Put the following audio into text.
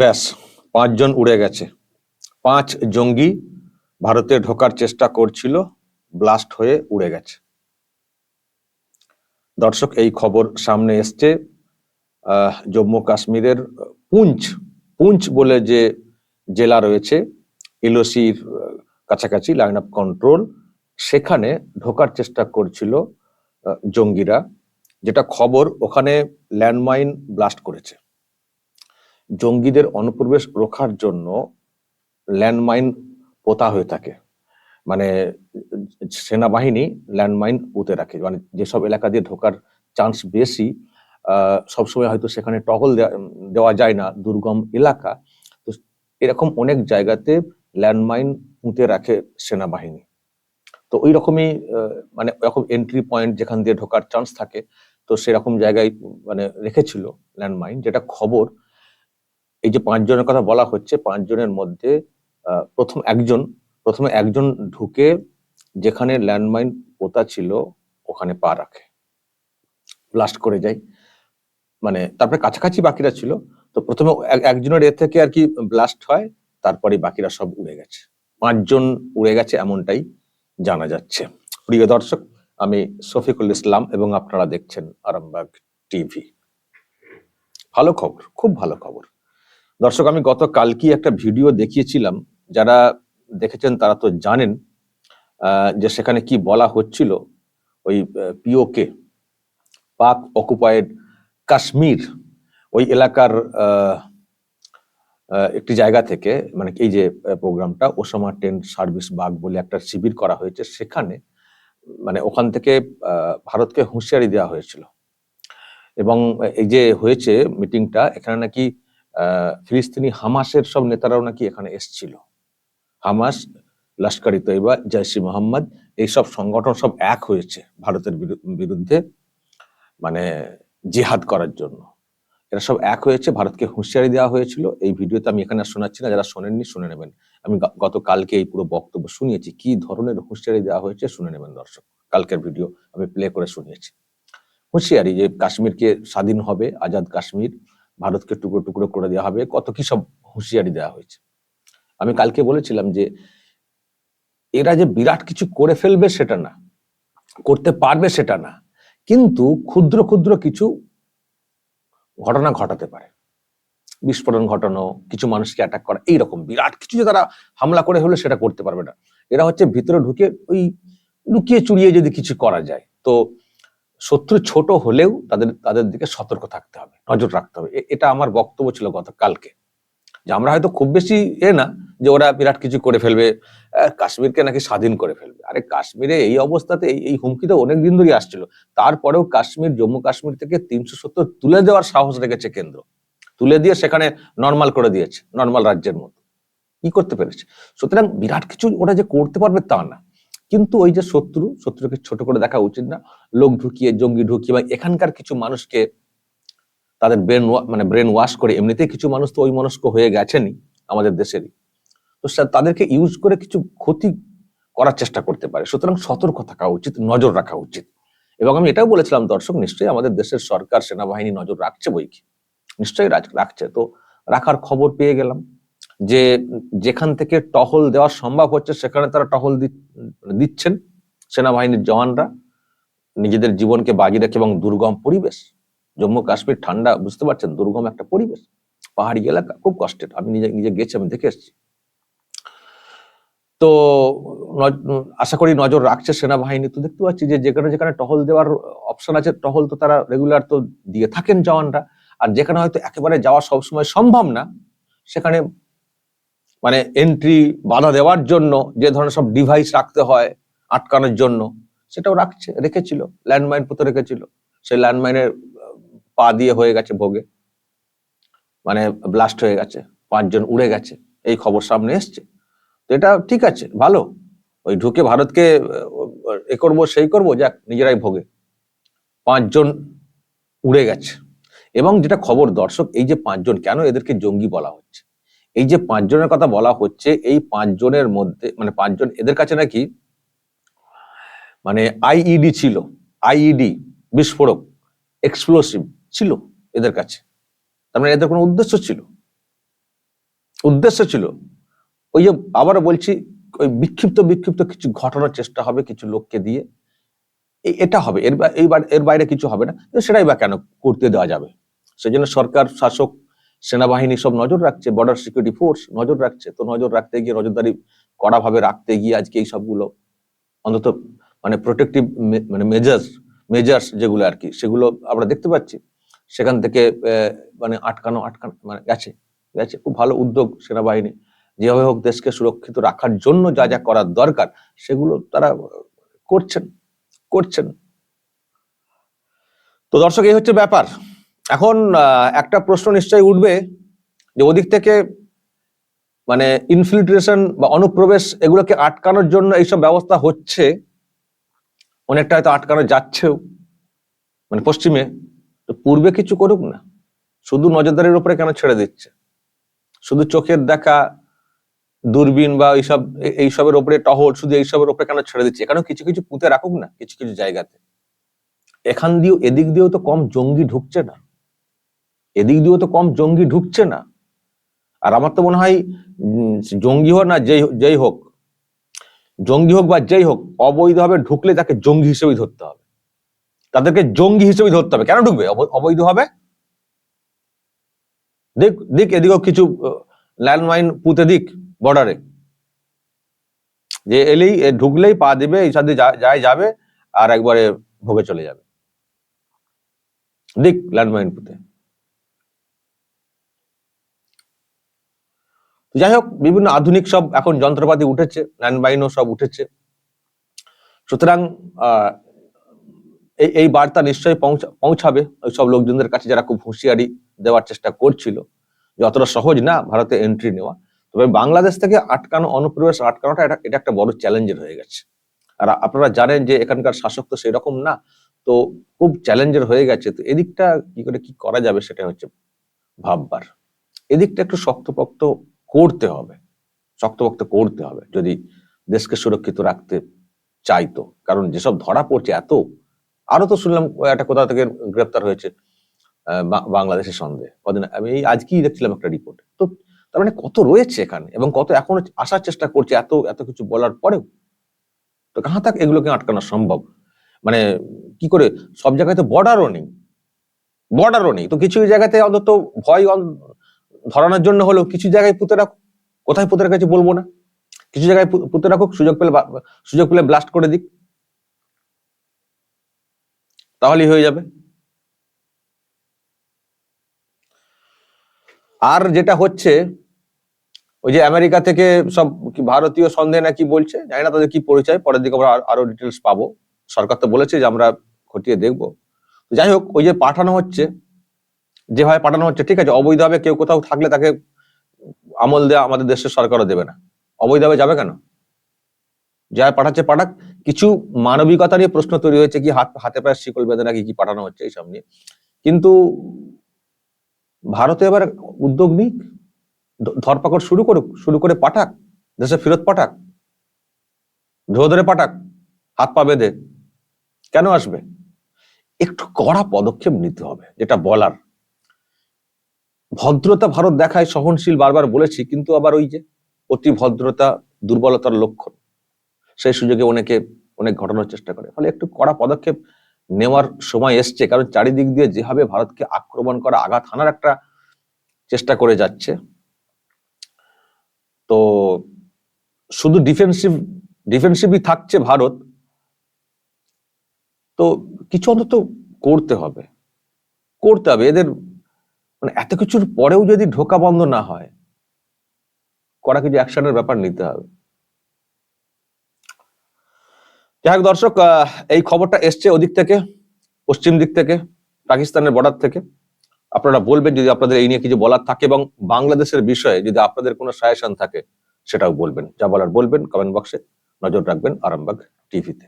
ব্যাস, পাঁচজন উড়ে গেছে। পাঁচ জঙ্গি ভারতে ঢোকার চেষ্টা করছিল, ব্লাস্ট হয়ে উড়ে গেছে। দর্শক, এই খবর সামনে এসছে জম্মু কাশ্মীরের পুঞ্চ পুঞ্চ বলে যে জেলা রয়েছে এলওসির কাছাকাছি লাইন অফ কন্ট্রোল সেখানে ঢোকার চেষ্টা করছিল জঙ্গিরা, যেটা খবর ওখানে ল্যান্ডমাইন ব্লাস্ট করেছে। জঙ্গিদের অনুপ্রবেশ রোখার জন্য ল্যান্ডমাইন পোতা হয়ে থাকে। মানে সেনাবাহিনী ল্যান্ডমাইন পুঁতে রাখে। মানে যেসব এলাকা দিয়ে ঢোকার চান্স বেশি সবসময় হয়তো সেখানে টহল দেওয়া যায় না, দুর্গম এলাকা। তো এরকম অনেক জায়গাতে ল্যান্ডমাইন পুঁতে রাখে সেনাবাহিনী। তো ওই রকমই মানে এরকম এন্ট্রি পয়েন্ট যেখান দিয়ে ঢোকার চান্স থাকে, তো সেরকম জায়গায় মানে রেখেছিল ল্যান্ডমাইন, যেটা খবর। এই যে পাঁচজনের কথা বলা হচ্ছে, পাঁচজনের মধ্যে প্রথম একজন, প্রথমে একজন ঢুকে যেখানে ল্যান্ডমাইন পোতা ছিল, ওখানে পা রাখে। ব্লাস্ট করে যায়। মানে তারপরে কাছাকাছি বাকিরা ছিল। তো প্রথমে এক- একজনের এ থেকে আর কি ব্লাস্ট হয়, তারপরে বাকিরা সব উড়ে গেছে। পাঁচজন উড়ে গেছে এমনটাই জানা যাচ্ছে। প্রিয় দর্শক, আমি শফিকুল ইসলাম এবং আপনারা দেখছেন আরামবাগ টিভি। ভালো খবর, খুব ভালো খবর। দর্শক, আমি গতকালকে একটা ভিডিও দেখিয়েছিলাম। যারা দেখেছেন তারা তো জানেন যে সেখানে কি বলা হচ্ছিল। ওই পিওকে পাক অকুপায়েড কাশ্মীর, ওই এলাকার একটি জায়গা থেকে মানে এই যে প্রোগ্রামটা, ওসামা টেন্ট সার্ভিস বাগ বলে একটা শিবির করা হয়েছে। সেখানে মানে ওখান থেকে ভারতকে হুঁশিয়ারি দেওয়া হয়েছিল। এবং এই যে হয়েছে মিটিংটা, এখানে নাকি ফিলিস্তিনি হামাসের সব নেতারাও নাকি এখানে এসছিল। হামাস লস্কর তৈবা জৈশ মোহাম্মদ এইসব সংগঠন সব এক হয়েছে ভারতের বিরু- বিরুদ্ধে মানে জিহাদ করার জন্য। এরা সব এক হয়েছে, ভারতকে হুঁশিয়ারি দেওয়া হয়েছিল। এই ভিডিওতে আমি এখানে শোনাচ্ছি না, যারা শোনেননি শুনে নেবেন। আমি গতকালকে এই পুরো বক্তব্য শুনিয়েছি, কি ধরনের হুঁশিয়ারি দেওয়া হয়েছে শুনে নেবেন দর্শক। কালকের ভিডিও আমি প্লে করে শুনিয়েছি। হুঁশিয়ারি যে কাশ্মীরকে স্বাধীন হবে, আজাদ কাশ্মীর ভারতকে টুকরো টুকরো করে দেওয়া হবে। কত কি সব হুঁশিয়ারি দেওয়া হয়েছে। আমি কালকে বলেছিলাম যে, এরা যে বিরাট কিছু করে ফেলবে সেটা না, করতে পারবে সেটা না, কিন্তু ক্ষুদ্র ক্ষুদ্র কিছু ঘটনা ঘটাতে পারে। বিস্ফোরণ ঘটানো, কিছু মানুষকে অ্যাটাক করা, এইরকম বিরাট কিছু যে তারা হামলা করে হলে সেটা করতে পারবে না। এরা হচ্ছে ভিতরে ঢুকে ওই লুকিয়ে চুরিয়ে যদি কিছু করা যায়, তো শত্রু ছোট হলেও তাদের তাদের দিকে সতর্ক থাকতে হবে, নজর রাখতে হবে। এটা আমার বক্তব্য ছিল গতকালকে। যে আমরা হয়তো খুব বেশি এ না যে ওরা বিরাট কিছু করে ফেলবে কাশ্মীরকে নাকি স্বাধীন করে ফেলবে। আরে কাশ্মীরে এই অবস্থাতে এই হুমকি তো অনেক দিন ধরেই আসছিল। তারপরেও কাশ্মীর, জম্মু কাশ্মীর থেকে তিনশো সত্তর তুলে দেওয়ার সাহস রেখেছে কেন্দ্র। তুলে দিয়ে সেখানে নর্মাল করে দিয়েছে, নর্মাল রাজ্যের মতো। কি করতে পেরেছে? সুতরাং বিরাট কিছু ওরা যে করতে পারবে তা না। কিন্তু ওই যে শত্রু, শত্রুকে ছোট করে দেখা উচিত না। লোক ঢুকিয়ে, জঙ্গি ঢুকিয়ে বা এখানকার কিছু মানুষকে তাদের ব্রেন মানে ব্রেন ওয়াশ করে, এমনিতেই কিছু মানুষ তো ওই মনস্ক হয়ে গেছেনই আমাদের দেশেরই। তো তাদেরকে ইউজ করে কিছু ক্ষতি করার চেষ্টা করতে পারে। সুতরাং সতর্ক থাকা উচিত, নজর রাখা উচিত। এবং আমি এটাও বলেছিলাম, দর্শক, নিশ্চয়ই আমাদের দেশের সরকার, সেনাবাহিনী নজর রাখছে বই কি? নিশ্চয়ই রাখ- রাখছে। তো রাখার খবর পেয়ে গেলাম। যে যেখান থেকে টহল দেওয়া সম্ভব হচ্ছে, সেখানে তারা টহল দিচ্ছেন সেনাবাহিনীর জওয়ানরা। নিজেদের জীবনকে বাজি রেখে এবং দুর্গম পরিবেশ। জম্মু কাশ্মীর ঠান্ডা, বুঝতে পারছেন? দুর্গম একটা পরিবেশ। পাহাড়ি এলাকা, খুব কষ্টের। আমি নিজে নিজে গেছি, আমি দেখে এসেছি। তো আশা করি নজর রাখছে সেনাবাহিনী। তো দেখতে পাচ্ছি যে যেখানে যেখানে টহল দেওয়ার অপশন আছে, টহল তো তারা রেগুলার তো দিয়ে থাকেন জওয়ানরা। আর যেখানে হয়তো একেবারে যাওয়া সবসময় সম্ভব না, সেখানে মানে এন্ট্রি বাধা দেওয়ার জন্য যে ধরনের সব ডিভাইস রাখতে হয় আটকানোর জন্য, সেটাও রাখছে, রেখেছিল ল্যান্ডমাইন পুঁতে রেখেছিল। সেই ল্যান্ডমাইনের পা দিয়ে হয়ে গেছে ভোগে। মানে ব্লাস্ট হয়ে গেছে, পাঁচজন উড়ে গেছে, এই খবর সামনে এসছে। তো এটা ঠিক আছে, ভালো। ওই ঢুকে ভারতকে এ করব, সেই করব, যাক, নিজেরাই ভোগে। পাঁচজন উড়ে গেছে। এবং যেটা খবর, দর্শক, এই যে পাঁচজন, কেন এদেরকে জঙ্গি বলা হচ্ছে? এই যে পাঁচজনের কথা বলা হচ্ছে, এই পাঁচজনের মধ্যে মানে পাঁচজন এদের কাছে নাকি মানে আইইডি ছিল আইইডি বিস্ফোরক এক্সপ্লোসিভ ছিল এদের কাছে। তার মানে এদের কোনো উদ্দেশ্য ছিল। উদ্দেশ্য ছিল, ওই যে আবারও বলছি, ওই বিক্ষিপ্ত বিক্ষিপ্ত কিছু ঘটনার চেষ্টা হবে কিছু লোককে দিয়ে। এটা হবে, এর এর বাইরে কিছু হবে না, সেটাই বা কেন করতে দেওয়া যাবে? সেই জন্য সরকার, শাসক সেনাবাহিনী সব নজর রাখছে বর্ডার সিকিউরিটি ফোর্স নজর রাখছে। তো নজর রাখতে গিয়ে, নজরদারি কড়াভাবে রাখতে গিয়ে আজকে এই সবগুলো অন্তত মানে প্রোটেক্টিভ মানে মেজার্স মেজার্স যেগুলো আর কি, সেগুলো আমরা দেখতে পাচ্ছি। সেখান থেকে মানে আটকানো আটকানো মানে গেছে গেছে। খুব ভালো উদ্যোগ সেনাবাহিনী। যেভাবে হোক দেশকে সুরক্ষিত রাখার জন্য যা যা করার দরকার, সেগুলো তারা করছেন করছেন। তো দর্শক, এই হচ্ছে ব্যাপার। এখন একটা প্রশ্ন নিশ্চয়ই উঠবে যে ওদিক থেকে মানে ইনফিল্ট্রেশন বা অনুপ্রবেশ এগুলোকে আটকানোর জন্য এইসব ব্যবস্থা হচ্ছে। অনেকটা হয়তো আটকানো যাচ্ছেও। মানে পশ্চিমে পূর্বে কিছু করুক না। শুধু নজরদারির উপরে কেন ছেড়ে দিচ্ছে? শুধু চোখের দেখা, দূরবীন বা এইসব এইসবের উপরে টহল, শুধু এইসবের উপরে কেন ছেড়ে দিচ্ছে? এখানেও কিছু কিছু পুঁতে রাখুক না, কিছু কিছু জায়গাতে। এখান দিয়েও, এদিক দিয়েও তো কম জঙ্গি ঢুকছে না। এদিক দিয়েও তো কম জঙ্গি ঢুকছে না। আর আমার তো মনে হয় জঙ্গি হোক না যেই যেই হোক, জঙ্গি হোক বা যেই হোক, অবৈধভাবে ঢুকলে তাকে জঙ্গি হিসেবেই ধরতে হবে। তাদেরকে জঙ্গি হিসেবেই ধরতে হবে। কেন ঢুকবে? অব- অবৈধ হবে দেখ দেখ এদিকেও কিছু ল্যান্ডমাইন পুঁতে দিক বর্ডারে যে এলেই ঢুকলেই পা দিবে, এই সাথে যায় যাবে, আর একবারে ভোগে চলে যাবে। দিক ল্যান্ডমাইন পুঁতে। যাই হোক বিভিন্ন আধুনিক সব এখন যন্ত্রপাতি উঠেছে, ল্যান্ডমাইনও সব উঠেছে। সুতরাং এই এই বার্তা নিশ্চয়ই পৌঁছা- পৌঁছাবে ওই সব লোকজনদের কাছে যারা খুব হুঁশিয়ারি দেওয়ার চেষ্টা করছিল। যে অতটা সহজ না ভারতে এন্ট্রি নেওয়া, তবে বাংলাদেশ থেকে আটকানো, অনুপ্রবেশ আটকানোটা এটা এটা একটা বড় চ্যালেঞ্জের হয়ে গেছে। আর আপনারা জানেন যে এখানকার শাসক তো সেরকম না, তো খুব চ্যালেঞ্জের হয়ে গেছে। তো এদিকটা কি করে কি করা যাবে সেটা হচ্ছে ভাববার। এদিকটা একটু শক্তপোক্ত করতে হবে, শক্তপোক্ত করতে হবে, যদি দেশকে সুরক্ষিত রাখতে চাইতো কারণ যেসব ধরা পড়ছে এত আরও তো শুনলাম একটা কোথা থেকে গ্রেপ্তার হয়েছে বাংলাদেশের সন্দেহে। কদিন, আমি এই আজকেই দেখছিলাম একটা রিপোর্ট। তো তার মানে কত রয়েছে এখানে এবং কত এখনও আসার চেষ্টা করছে এত এত কিছু বলার পরেও? তো কাহা তাক এগুলোকে আটকানো সম্ভব? মানে কি করে? সব জায়গায় তো বর্ডারও নেই। বর্ডারও নেই। তো কিছু জায়গাতে অন্তত ভয় ধরানোর জন্য হলো কিছু জায়গায় পুঁতে রাখুক। কোথায় পুঁতে রেখেছে বলব না। কিছু জায়গায় পুঁতে রাখুক, সুযোগ পেলে সুযোগ পেলে ব্লাস্ট করে দিক। তাহলেই হয়ে যাবে। আর যেটা হচ্ছে, ওই যে আমেরিকা থেকে সব ভারতীয় সন্দেহ নাকি বলছে, জানি না তাদের কি পরিচয়, পরের দিকে আমরা আরও ডিটেলস পাবো। সরকার তো বলেছে যে আমরা খতিয়ে দেখব। যাই হোক, ওই যে পাঠানো হচ্ছে যেভাবে পাঠানো হচ্ছে, ঠিক আছে, অবৈধভাবে কেউ কোথাও থাকলে তাকে আমল দেওয়া আমাদের দেশের সরকারও দেবে না। অবৈধভাবে যাবে কেন? যা পাঠাচ্ছে পাঠাক, কিছু মানবিকতা নিয়ে প্রশ্ন তৈরি হয়েছে কি হাত, হাতে পায়ে শিকল বেঁধে নাকি কি পাঠানো হচ্ছে এইসব নিয়ে। কিন্তু ভারতে এবার উদ্যোগ নিক ধরপাকড় শুরু করুক, শুরু করে পাঠাক, দেশে ফেরত পাঠাক ধরে ধরে পাঠাক, হাত পা বেঁধে, কেন আসবে? একটু কড়া পদক্ষেপ নিতে হবে, যেটা বলার। ভদ্রতা ভারত দেখায় সহনশীল বারবার বলেছি, কিন্তু আবার ওই যে অতি ভদ্রতা, দুর্বলতার লক্ষণ, সেই সুযোগে অনেকে, অনেক ঘটানোর চেষ্টা করে। ফলে একটু কড়া পদক্ষেপ নেওয়ার সময় এসছে, কারণ চারিদিক দিয়ে যেভাবে ভারতকে আক্রমণ করা আঘাত হানার একটা চেষ্টা করে যাচ্ছে। তো শুধু ডিফেন্সিভ ডিফেন্সিভই থাকছে ভারত। তো কিছু অন্তত করতে হবে। করতে হবে। এদের মানে এত কিছুর পরেও যদি ঢোকা বন্ধ না হয় করা কিছু অ্যাকশনের ব্যাপার নিতে হবে। যাই হোক দর্শক এই খবরটা এসছে ওদিক থেকে, পশ্চিম দিক থেকে, পাকিস্তানের বর্ডার থেকে। আপনারা বলবেন যদি আপনাদের এই নিয়ে কিছু বলার থাকে এবং বাংলাদেশের বিষয়ে যদি আপনাদের কোনো সাজেশন থাকে, সেটাও বলবেন। যা বলার বলবেন কমেন্ট বক্সে নজর রাখবেন আরামবাগ টিভিতে